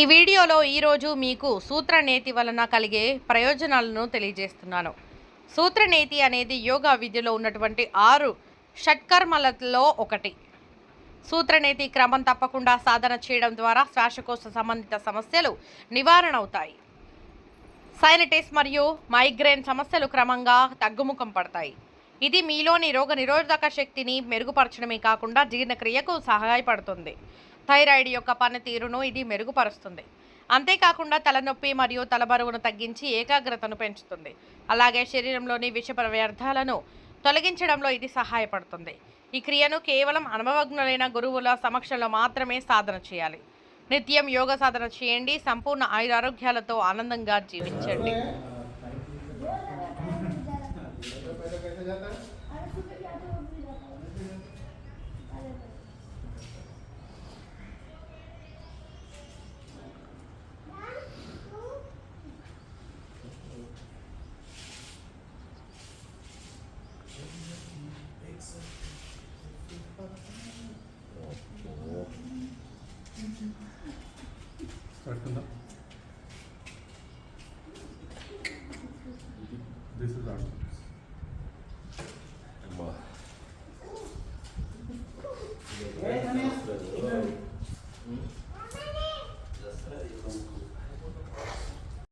ఈ వీడియోలో ఈరోజు మీకు సూత్రనేతి వలన కలిగే ప్రయోజనాలను తెలియజేస్తున్నాను. సూత్రనేతి అనేది యోగా విద్యలో ఉన్నటువంటి ఆరు షట్కర్మలలో ఒకటి. సూత్రనేతి క్రమం తప్పకుండా సాధన చేయడం ద్వారా శ్వాసకోశ సంబంధిత సమస్యలు నివారణ అవుతాయి. సైనటిస్ మరియు మైగ్రేన్ సమస్యలు క్రమంగా తగ్గుముఖం పడతాయి. ఇది మీలోని రోగ నిరోధక శక్తిని మెరుగుపరచడమే కాకుండా జీర్ణక్రియకు సహాయపడుతుంది. థైరాయిడ్ యొక్క పనితీరును ఇది మెరుగుపరుస్తుంది. అంతేకాకుండా తలనొప్పి మరియు తలబరువును తగ్గించి ఏకాగ్రతను పెంచుతుంది. అలాగే శరీరంలోని విష వ్యర్థాలను తొలగించడంలో ఇది సహాయపడుతుంది. ఈ క్రియను కేవలం అనుభవజ్ఞులైన గురువుల సమక్షంలో మాత్రమే సాధన చేయాలి. నిత్యం యోగ సాధన చేయండి. సంపూర్ణ ఆయురారోగ్యాలతో ఆనందంగా జీవించండి. this is our